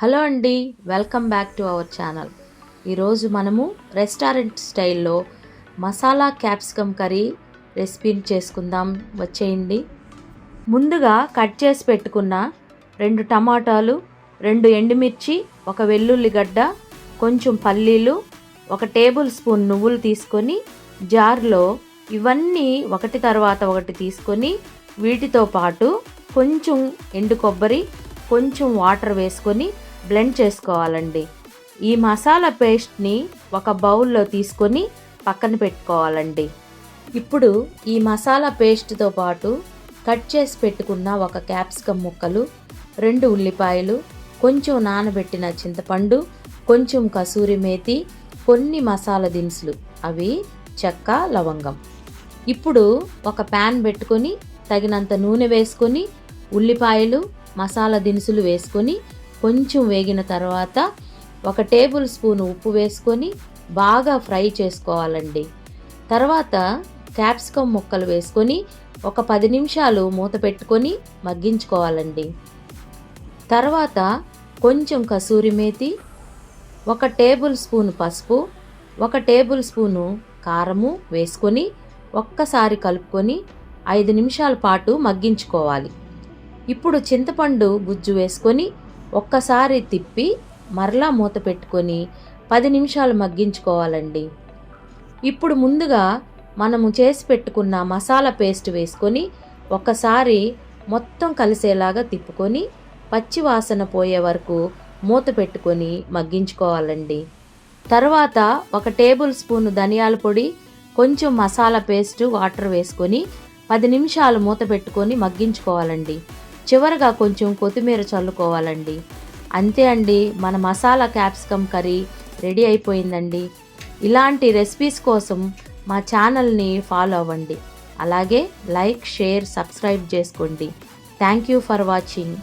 Hello అండి welcome back to our channel. ఈరోజు మనము రెస్టారెంట్ స్టైల్లో మసాలా క్యాప్సికమ్ కర్రీ రెసిపీని చేసుకుందాం. వచ్చేయండి. ముందుగా కట్ చేసి పెట్టుకున్న రెండు టమాటాలు రెండు ఎండుమిర్చి ఒక వెల్లుల్లిగడ్డ కొంచెం పల్లీలు ఒక టేబుల్ స్పూన్ నువ్వులు తీసుకొని జార్లో ఇవన్నీ ఒకటి తర్వాత ఒకటి తీసుకొని వీటితో పాటు కొంచెం ఎండు కొబ్బరి కొంచెం వాటర్ వేసుకొని బ్లెండ్ చేసుకోవాలండి. ఈ మసాలా పేస్ట్ని ఒక బౌల్లో తీసుకొని పక్కన పెట్టుకోవాలండి. ఇప్పుడు ఈ మసాలా పేస్ట్తో పాటు కట్ చేసి పెట్టుకున్న ఒక క్యాప్సికమ్ ముక్కలు రెండు ఉల్లిపాయలు కొంచెం నానబెట్టిన చింతపండు కొంచెం కసూరి మేతి కొన్ని మసాలా దినుసులు అవి చెక్క లవంగం. ఇప్పుడు ఒక ప్యాన్ పెట్టుకొని తగినంత నూనె వేసుకొని ఉల్లిపాయలు మసాలా దినుసులు వేసుకొని కొంచెం వేగిన తర్వాత ఒక టేబుల్ స్పూన్ ఉప్పు వేసుకొని బాగా ఫ్రై చేసుకోవాలండి. తర్వాత క్యాప్సికమ్ ముక్కలు వేసుకొని ఒక పది నిమిషాలు మూత పెట్టుకొని మగ్గించుకోవాలండి. తర్వాత కొంచెం కసూరి మేతి ఒక టేబుల్ స్పూన్ పసుపు ఒక టేబుల్ స్పూను కారము వేసుకొని ఒక్కసారి కలుపుకొని ఐదు నిమిషాల పాటు మగ్గించుకోవాలి. ఇప్పుడు చింతపండు గుజ్జు వేసుకొని ఒక్కసారి తిప్పి మరలా మూత పెట్టుకొని పది నిమిషాలు మగ్గించుకోవాలండి. ఇప్పుడు ముందుగా మనము చేసి పెట్టుకున్న మసాలా పేస్ట్ వేసుకొని ఒకసారి మొత్తం కలిసేలాగా తిప్పుకొని పచ్చి వాసన పోయే వరకు మూత పెట్టుకొని మగ్గించుకోవాలండి. తర్వాత ఒక టేబుల్ స్పూన్ ధనియాల పొడి కొంచెం మసాలా పేస్ట్ వాటర్ వేసుకొని పది నిమిషాలు మూత పెట్టుకొని మగ్గించుకోవాలండి. చివరగా కొంచెం కొత్తిమీర చల్లుకోవాలండి. అంతే అండి మన మసాలా క్యాప్సికమ్ కర్రీ రెడీ అయిపోయిందండి. ఇలాంటి రెసిపీస్ కోసం మా ఛానల్ని ఫాలో అవ్వండి. అలాగే లైక్ షేర్ సబ్స్క్రైబ్ చేసుకోండి. Thank you for watching.